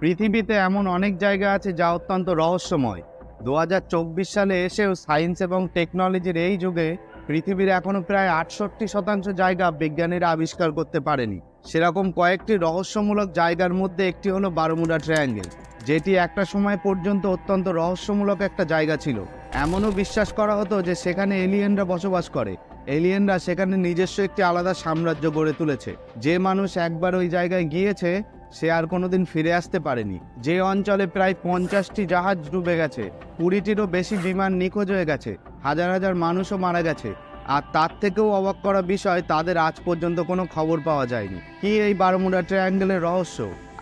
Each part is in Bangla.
পৃথিবীতে এমন অনেক জায়গা আছে যা অত্যন্ত রহস্যময়। দু হাজার চব্বিশ সালে এসেও সায়েন্স এবং টেকনোলজির এই যুগে পৃথিবীর এখনও প্রায় আটষট্টি শতাংশ জায়গা বিজ্ঞানীরা আবিষ্কার করতে পারেনি। সেরকম কয়েকটি রহস্যমূলক জায়গার মধ্যে একটি হলো বারমুডা ট্রায়াঙ্গেল, যেটি একটা সময় পর্যন্ত অত্যন্ত রহস্যমূলক একটা জায়গা ছিল। এমনও বিশ্বাস করা হতো যে সেখানে এলিয়েনরা বসবাস করে। এলিয়েনরা সেখানে নিজস্ব একটি আলাদা সাম্রাজ্য গড়ে তুলেছে। যে মানুষ একবার ওই জায়গায় গিয়েছে সে আর কোনোদিন ফিরে আসতে পারেনি। যে অঞ্চলে প্রায় পঞ্চাশটি জাহাজ ডুবে গেছে, কুড়িটিরও বেশি বিমান নিখোঁজ হয়ে গেছে, হাজার হাজার মানুষও মারা গেছে। আর তার থেকেও অবাক করা বিষয়, তাদের আজ পর্যন্ত কোনো খবর পাওয়া যায়নি। কি এই বারমুডা ট্রায়াঙ্গেলের রহস্য?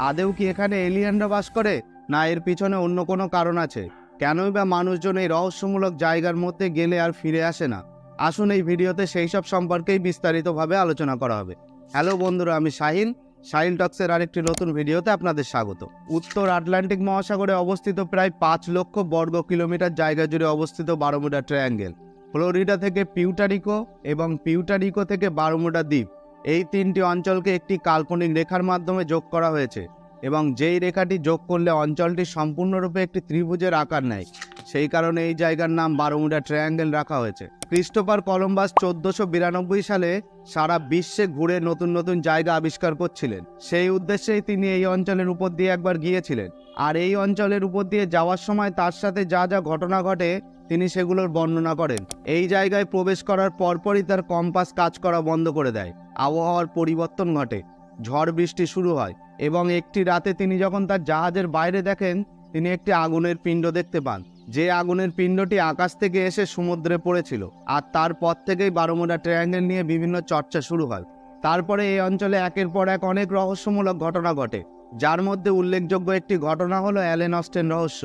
আদেও কি এখানে এলিয়েনরা বাস করে, না এর পিছনে অন্য কোনো কারণ আছে? কেনই বা মানুষজন এই রহস্যমূলক জায়গার মধ্যে গেলে আর ফিরে আসে না? আসুন এই ভিডিওতে সেই সব সম্পর্কেই বিস্তারিতভাবে আলোচনা করা হবে। হ্যালো বন্ধুরা, আমি শাহিন। সাইল টক্সের আরেকটি নতুন ভিডিওতে আপনাদের স্বাগত। উত্তর আটলান্টিক মহাসাগরে অবস্থিত প্রায় পাঁচ লক্ষ বর্গ কিলোমিটার জায়গা জুড়ে অবস্থিত বারোমুডা ট্রায়াঙ্গেল। ফ্লোরিডা থেকে পিউটারিকো এবং পিউটারিকো থেকে বারোমুডা দ্বীপ। এই তিনটি অঞ্চলকে একটি কাল্পনিক রেখার মাধ্যমে যোগ করা হয়েছে এবং যেই রেখাটি যোগ করলে অঞ্চলটি সম্পূর্ণরূপে একটি ত্রিভুজের আকার নেয়, সেই কারণে এই জায়গার নাম বারোমুডা ট্রায়াঙ্গেল রাখা হয়েছে। ক্রিস্টোফার কলম্বাস চোদ্দশো বিরানব্বই সালে সারা বিশ্বে ঘুরে নতুন নতুন জায়গা আবিষ্কার করছিলেন। সেই উদ্দেশ্যেই তিনি এই অঞ্চলের উপর দিয়ে একবার গিয়েছিলেন। আর এই অঞ্চলের উপর দিয়ে যাওয়ার সময় তার সাথে যা যা ঘটনা ঘটে, তিনি সেগুলোর বর্ণনা করেন। এই জায়গায় প্রবেশ করার পরপরই তার কম্পাস কাজ করা বন্ধ করে দেয়। আবহাওয়ার পরিবর্তন ঘটে। ঝড় বৃষ্টি শুরু হয় এবং একটি রাতে তিনি যখন তার জাহাজের বাইরে দেখেন, তিনি একটি আগুনের পিণ্ড দেখতে পান। যে আগুনের পিণ্ডটি আকাশ থেকে এসে সমুদ্রে পড়েছিল, আর তারপর থেকেই বারোমোডা ট্রায়াঙ্গেল নিয়ে বিভিন্ন চর্চা শুরু হয়। তারপরে এই অঞ্চলে একের পর এক অনেক রহস্যমূলক ঘটনা ঘটে, যার মধ্যে উল্লেখযোগ্য একটি ঘটনা হলো অ্যালেন অস্টেন রহস্য।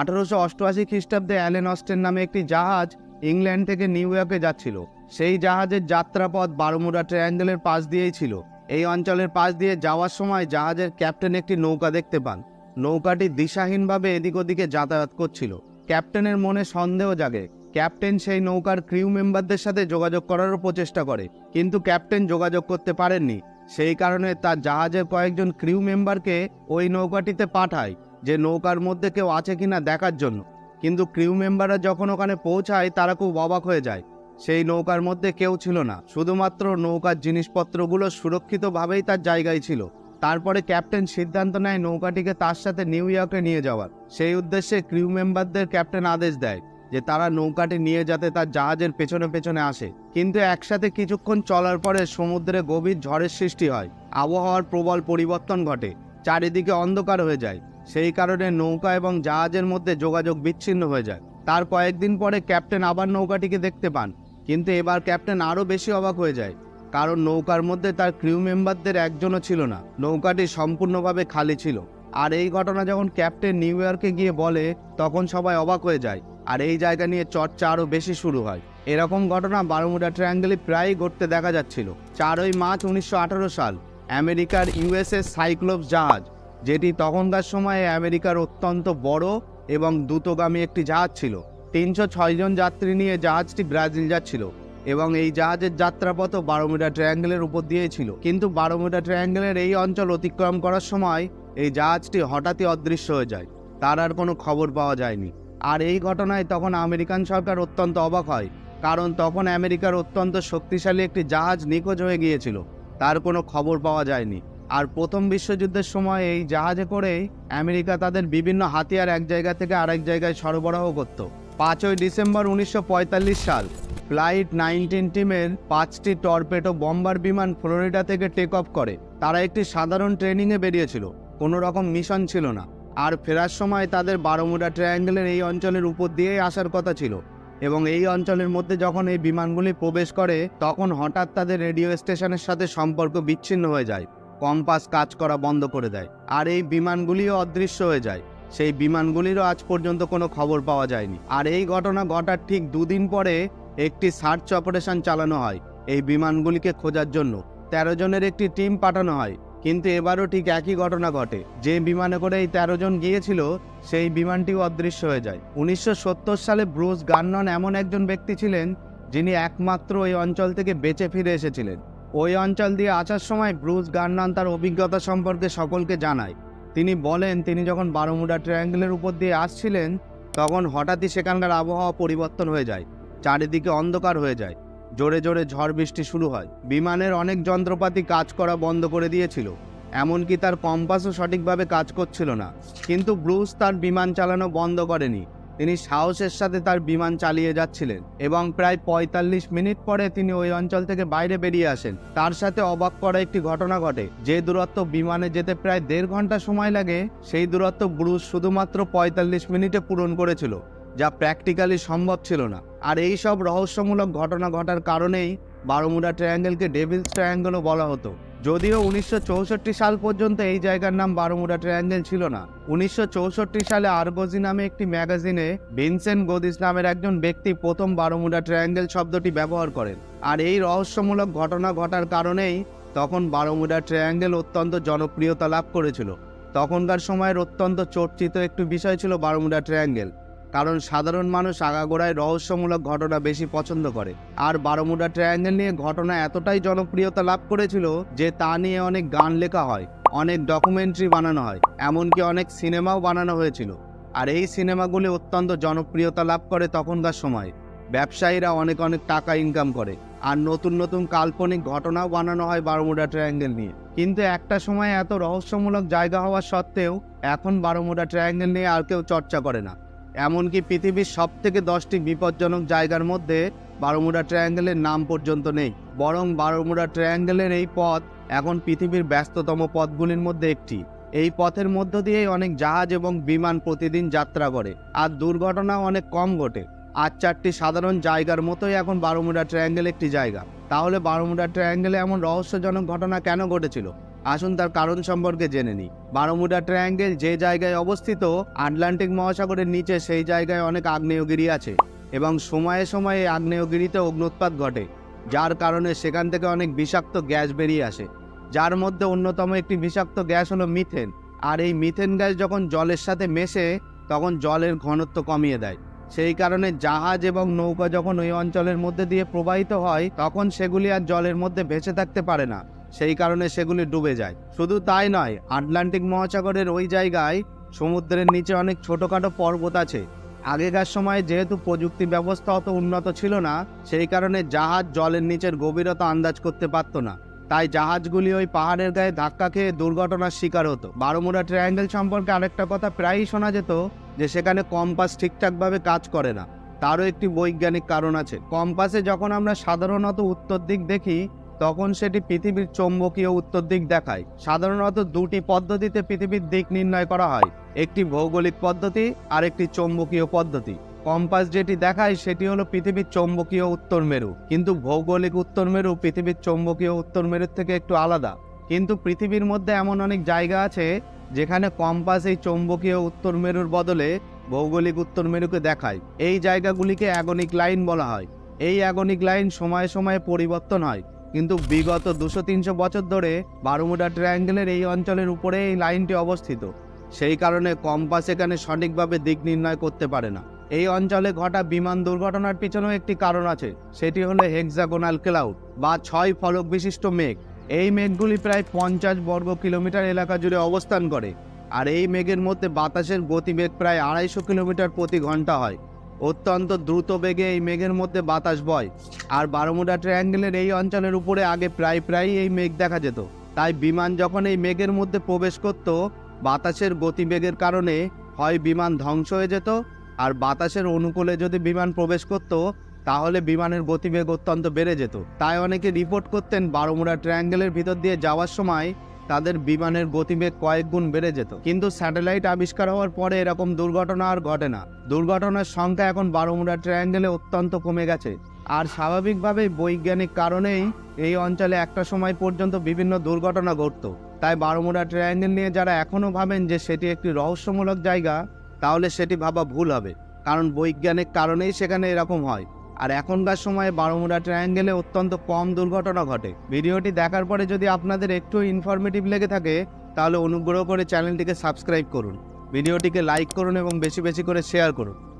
আঠারোশো অষ্টআশি খ্রিস্টাব্দে অ্যালেন অস্টেন নামে একটি জাহাজ ইংল্যান্ড থেকে নিউ ইয়র্কে যাচ্ছিল। সেই জাহাজের যাত্রাপথ বারোমুডা ট্রায়াঙ্গেলের পাশ দিয়েই ছিল। এই অঞ্চলের পাশ দিয়ে যাওয়ার সময় জাহাজের ক্যাপ্টেন একটি নৌকা দেখতে পান। নৌকাটি দিশাহীনভাবে এদিক ওদিকে যাতায়াত করছিল। ক্যাপ্টেনের মনে সন্দেহ জাগে। ক্যাপ্টেন সেই নৌকার ক্রিউ মেম্বারদের সাথে যোগাযোগ করারও প্রচেষ্টা করে, কিন্তু ক্যাপ্টেন যোগাযোগ করতে পারেননি। সেই কারণে তার জাহাজের কয়েকজন ক্রিউ মেম্বারকে ওই নৌকাটিতে পাঠায়, যে নৌকার মধ্যে কেউ আছে কিনা দেখার জন্য। কিন্তু ক্রিউ মেম্বাররা যখন ওখানে পৌঁছায়, তারা খুব অবাক হয়ে যায়। সেই নৌকার মধ্যে কেউ ছিল না, শুধুমাত্র নৌকার জিনিসপত্রগুলো সুরক্ষিতভাবেই তার জায়গায় ছিল। তারপরে ক্যাপ্টেন সিদ্ধান্ত নেয় নৌকাটিকে তার সাথে নিউ ইয়র্কে নিয়ে যাওয়ার। সেই উদ্দেশ্যে ক্রিউ মেম্বারদের ক্যাপ্টেন আদেশ দেয় যে তারা নৌকাটি নিয়ে যাতে তার জাহাজের পেছনে পেছনে আসে। কিন্তু একসাথে কিছুক্ষণ চলার পরে সমুদ্রে গভীর ঝড়ের সৃষ্টি হয়। আবহাওয়ার প্রবল পরিবর্তন ঘটে। চারিদিকে অন্ধকার হয়ে যায়। সেই কারণে নৌকা এবং জাহাজের মধ্যে যোগাযোগ বিচ্ছিন্ন হয়ে যায়। তার কয়েকদিন পরে ক্যাপ্টেন আবার নৌকাটিকে দেখতে পান। কিন্তু এবার ক্যাপ্টেন আরও বেশি অবাক হয়ে যায়। কারণ নৌকার মধ্যে তার ক্রিউ মেম্বারদের একজনও ছিল না। নৌকাটি সম্পূর্ণভাবে খালি ছিল। আর এই ঘটনা যখন ক্যাপ্টেন নিউ ইয়র্কে গিয়ে বলে, তখন সবাই অবাক হয়ে যায়। আর এই জায়গা নিয়ে চর্চা আরও বেশি শুরু হয়। এরকম ঘটনা বারোমুডা ট্রায়াঙ্গেলে প্রায়ই ঘটতে দেখা যাচ্ছিল। চারই মার্চ উনিশশো আঠারো সাল, আমেরিকার ইউএসএস সাইক্লোপস জাহাজ, যেটি তখনকার সময়ে আমেরিকার অত্যন্ত বড় এবং দ্রুতগামী একটি জাহাজ ছিল। তিনশো জন যাত্রী নিয়ে জাহাজটি ব্রাজিল যাচ্ছিল। এবং এই জাহাজের যাত্রাপথ বারোমিডা ট্রায়াঙ্গেলের উপর দিয়েই ছিল। কিন্তু বারোমিডা ট্রায়াঙ্গেলের এই অঞ্চল অতিক্রম করার সময় এই জাহাজটি হঠাৎই অদৃশ্য হয়ে যায়। তার আর কোনো খবর পাওয়া যায়নি। আর এই ঘটনায় তখন আমেরিকান সরকার অত্যন্ত অবাক হয়, কারণ তখন আমেরিকার অত্যন্ত শক্তিশালী একটি জাহাজ নিখোঁজ হয়ে গিয়েছিল। তার কোনো খবর পাওয়া যায়নি। আর প্রথম বিশ্বযুদ্ধের সময় এই জাহাজে করেই আমেরিকা তাদের বিভিন্ন হাতিয়ার এক জায়গা থেকে আরেক জায়গায় সরবরাহ করত। পাঁচই ডিসেম্বর উনিশশো পঁয়তাল্লিশ সাল ফ্লাইট নাইনটিন টিমের পাঁচটি টর্পেটো বম্বার বিমান ফ্লোরিডা থেকে টেক অফ করে। তারা একটি সাধারণ ট্রেনিংয়ে বেরিয়েছিল। কোনো রকম মিশন ছিল না। আর ফেরার সময় তাদের বারোমুডা ট্রায়াঙ্গেলের এই অঞ্চলের উপর দিয়েই আসার কথা ছিল। এবং এই অঞ্চলের মধ্যে যখন এই বিমানগুলি প্রবেশ করে, তখন হঠাৎ তাদের রেডিও স্টেশনের সাথে সম্পর্ক বিচ্ছিন্ন হয়ে যায়। কম্পাস কাজ করা বন্ধ করে দেয়। আর এই বিমানগুলিও অদৃশ্য হয়ে যায়। সেই বিমানগুলিরও আজ পর্যন্ত কোনো খবর পাওয়া যায়নি। আর এই ঘটনা ঘটার ঠিক দুদিন পরে একটি সার্চ অপারেশন চালানো হয়। এই বিমানগুলিকে খোঁজার জন্য তেরো জনের একটি টিম পাঠানো হয়। কিন্তু এবারও ঠিক একই ঘটনা ঘটে। যে বিমানে করে এই তেরো জন গিয়েছিল, সেই বিমানটিও অদৃশ্য হয়ে যায়। উনিশশো সত্তর সালে ব্রুস গান্নন এমন একজন ব্যক্তি ছিলেন, যিনি একমাত্র ওই অঞ্চল থেকে বেঁচে ফিরে এসেছিলেন। ওই অঞ্চল দিয়ে আসার সময় ব্রুস গার্নান তার অভিজ্ঞতা সম্পর্কে সকলকে জানায়। তিনি বলেন, তিনি যখন বারোমুডা ট্রায়াঙ্গেলের উপর দিয়ে আসছিলেন, তখন হঠাৎই সেখানকার আবহাওয়া পরিবর্তন হয়ে যায়। চারিদিকে অন্ধকার হয়ে যায়। জোরে জোরে ঝড় বৃষ্টি শুরু হয়। বিমানের অনেক যন্ত্রপাতি কাজ করা বন্ধ করে দিয়েছিল। এমনকি তার কম্পাসও সঠিকভাবে কাজ করছিল না। কিন্তু ব্রুস তার বিমান চালানো বন্ধ করেনি। তিনি সাহসের সাথে তার বিমান চালিয়ে যাচ্ছিলেন এবং প্রায় পঁয়তাল্লিশ মিনিট পরে তিনি ওই অঞ্চল থেকে বাইরে বেরিয়ে আসেন। তার সাথে অবাক করা একটি ঘটনা ঘটে। যে দূরত্ব বিমানে যেতে প্রায় দেড় ঘণ্টা সময় লাগে, সেই দূরত্ব ব্রুস শুধুমাত্র পঁয়তাল্লিশ মিনিটে পূরণ করেছিল। যা প্র্যাকটিক্যালি সম্ভব ছিল না। আর এই সব রহস্যমূলক ঘটনা ঘটার কারণেই বারোমুডা ট্রায়াঙ্গেলকে ডেভিলস ট্রায়াঙ্গেলও বলা হতো। যদিও উনিশশো চৌষট্টি সাল পর্যন্ত এই জায়গার নাম বারোমুডা ট্রায়াঙ্গেল ছিল না। উনিশশো চৌষট্টি সালে আরগোজি নামে একটি ম্যাগাজিনে ভিনসেন্ট গোদিস নামের একজন ব্যক্তি প্রথম বারোমুডা ট্রায়াঙ্গেল শব্দটি ব্যবহার করেন। আর এই রহস্যমূলক ঘটনা ঘটার কারণেই তখন বারোমুডা ট্রায়াঙ্গেল অত্যন্ত জনপ্রিয়তা লাভ করেছিল। তখনকার সময়ের অত্যন্ত চর্চিত একটি বিষয় ছিল বারোমুডা ট্রায়াঙ্গেল কারণ সাধারণ মানুষ আগাগোড়ায় রহস্যমূলক ঘটনা বেশি পছন্দ করে। আর বারোমুডা ট্রায়াঙ্গেল নিয়ে ঘটনা এতটাই জনপ্রিয়তা লাভ করেছিল যে তা নিয়ে অনেক গান লেখা হয়, অনেক ডকুমেন্টারি বানানো হয়, এমনকি অনেক সিনেমাও বানানো হয়েছিল। আর এই সিনেমাগুলি অত্যন্ত জনপ্রিয়তা লাভ করে তখনকার সময়। ব্যবসায়ীরা অনেক অনেক টাকা ইনকাম করে, আর নতুন নতুন কাল্পনিক ঘটনাও বানানো হয় বারোমুডা ট্রায়াঙ্গেল নিয়ে। কিন্তু একটা সময় এত রহস্যমূলক জায়গা হওয়া সত্ত্বেও এখন বারোমুডা ট্রায়াঙ্গেল নিয়ে আর কেউ চর্চা করে না। এমনকি পৃথিবীর সব থেকে দশটি বিপজ্জনক জায়গার মধ্যে বারোমুডা ট্রায়াঙ্গেলের নাম পর্যন্ত নেই। বরং বারোমুডা ট্রায়াঙ্গেলের এই পথ এখন পৃথিবীর ব্যস্ততম পথগুলির মধ্যে একটি। এই পথের মধ্য দিয়েই অনেক জাহাজ এবং বিমান প্রতিদিন যাত্রা করে। আর দুর্ঘটনাও অনেক কম ঘটে। আর চারটি সাধারণ জায়গার মতোই এখন বারোমুডা ট্রায়াঙ্গেল একটি জায়গা। তাহলে বারোমুডা ট্রায়াঙ্গেলে এমন রহস্যজনক ঘটনা কেন ঘটেছিল? আসুন তার কারণ সম্পর্কে জেনে নিই। বারোমুডা ট্রায়াঙ্গেল যে জায়গায় অবস্থিত, আটলান্টিক মহাসাগরের নিচে সেই জায়গায় অনেক আগ্নেয়গিরি আছে এবং সময়ে সময়ে আগ্নেয়গিরিতে অগ্নুৎপাত ঘটে, যার কারণে সেখান থেকে অনেক বিষাক্ত গ্যাস বেরিয়ে আসে। যার মধ্যে অন্যতম একটি বিষাক্ত গ্যাস হলো মিথেন, আর এই মিথেন গ্যাস যখন জলের সাথে মেশে, তখন জলের ঘনত্ব কমিয়ে দেয়। সেই কারণে জাহাজ এবং নৌকা যখন ওই অঞ্চলের মধ্যে দিয়ে প্রবাহিত হয়, তখন সেগুলি আর জলের মধ্যে ভেসে থাকতে পারে না। সেই কারণে সেগুলি ডুবে যায়। শুধু তাই নয়, আটলান্টিক মহাসাগরের ওই জায়গায় সমুদ্রের নিচে অনেক ছোটোখাটো পর্বত আছে। আগেকার সময়ে যেহেতু প্রযুক্তি ব্যবস্থা অত উন্নত ছিল না, সেই কারণে জাহাজ জলের নিচের গভীরতা আন্দাজ করতে পারতো না। তাই জাহাজগুলি ওই পাহাড়ের গায়ে ধাক্কা খেয়ে দুর্ঘটনার শিকার হতো। বারোমুড়া ট্রায়াঙ্গেল সম্পর্কে আরেকটা কথা প্রায়ই শোনা যেত, যে সেখানে কম্পাস ঠিকঠাকভাবে কাজ করে না। তারও একটি বৈজ্ঞানিক কারণ আছে। কম্পাসে যখন আমরা সাধারণত উত্তর দিক দেখি তখন সেটি পৃথিবীর চৌম্বকীয় উত্তর দিক দেখায়। সাধারণত দুটি পদ্ধতিতে পৃথিবীর দিক নির্ণয় করা হয়, একটি ভৌগোলিক পদ্ধতি আর একটি চৌম্বকীয় পদ্ধতি। কম্পাস যেটি দেখায় সেটি হলো পৃথিবীর চৌম্বকীয় উত্তর মেরু। কিন্তু ভৌগোলিক উত্তর মেরু পৃথিবীর চৌম্বকীয় উত্তর মেরুর থেকে একটু আলাদা। কিন্তু পৃথিবীর মধ্যে এমন অনেক জায়গা আছে, যেখানে কম্পাস এই চৌম্বকীয় উত্তর মেরুর বদলে ভৌগোলিক উত্তর মেরুকে দেখায়। এই জায়গাগুলিকে অ্যাগনিক লাইন বলা হয়। এই অ্যাগনিক লাইন সময়ে সময়ে পরিবর্তন হয়। কিন্তু বিগত দুশো তিনশো বছর ধরে বারুমুডা ট্রায়াঙ্গেলের এই অঞ্চলের উপরে এই লাইনটি অবস্থিত। সেই কারণে কম্পাস এখানে সঠিকভাবে দিক নির্ণয় করতে পারে না। এই অঞ্চলে ঘটা বিমান দুর্ঘটনার পিছনেও একটি কারণ আছে। সেটি হলো হেক্সাগোনাল ক্লাউড বা ছয় ফলক বিশিষ্ট মেঘ। এই মেঘগুলি প্রায় পঞ্চাশ বর্গ কিলোমিটার এলাকা জুড়ে অবস্থান করে। আর এই মেঘের মধ্যে বাতাসের গতিবেগ প্রায় আড়াইশো কিলোমিটার প্রতি ঘণ্টা হয়। অত্যন্ত দ্রুত বেগে এই মেঘের মধ্যে বাতাস বয়। আর বারোমুডা ট্রায়াঙ্গেলের এই অঞ্চলের উপরে আগে প্রায় প্রায়ই এই মেঘ দেখা যেত। তাই বিমান যখন এই মেঘের মধ্যে প্রবেশ করত, বাতাসের গতিবেগের কারণে হয় বিমান ধ্বংস হয়ে যেত, আর বাতাসের অনুকূলে যদি বিমান প্রবেশ করত, তাহলে বিমানের গতিবেগ অত্যন্ত বেড়ে যেত। তাই অনেকে রিপোর্ট করতেন বারোমুড়া ট্রায়াঙ্গেলের ভিতর দিয়ে যাওয়ার সময় তাদের বিমানের গতিবেগ কয়েক গুণ বেড়ে যেত। কিন্তু স্যাটেলাইট আবিষ্কার হওয়ার পরে এরকম দুর্ঘটনা আর ঘটে না। দুর্ঘটনার সংখ্যা এখন বারোমুড়া ট্রায়াঙ্গেলে অত্যন্ত কমে গেছে। আর স্বাভাবিকভাবেই বৈজ্ঞানিক কারণেই এই অঞ্চলে একটা সময় পর্যন্ত বিভিন্ন দুর্ঘটনা ঘটতো। তাই বারোমুড়া ট্রায়াঙ্গেল নিয়ে যারা এখনও ভাবেন যে সেটি একটি রহস্যমূলক জায়গা, তাহলে সেটি ভাবা ভুল হবে। কারণ বৈজ্ঞানিক কারণেই সেখানে এরকম হয়। আর এখনকার সময়ে বারোমুড়া ট্রায়াঙ্গেলে অত্যন্ত কম দুর্ঘটনা ঘটে। ভিডিওটি দেখার পরে যদি আপনাদের একটু ইনফরমেটিভ লেগে থাকে, তাহলে অনুগ্রহ করে চ্যানেলটিকে সাবস্ক্রাইব করুন। ভিডিওটিকে লাইক করুন এবং বেশি বেশি করে শেয়ার করুন।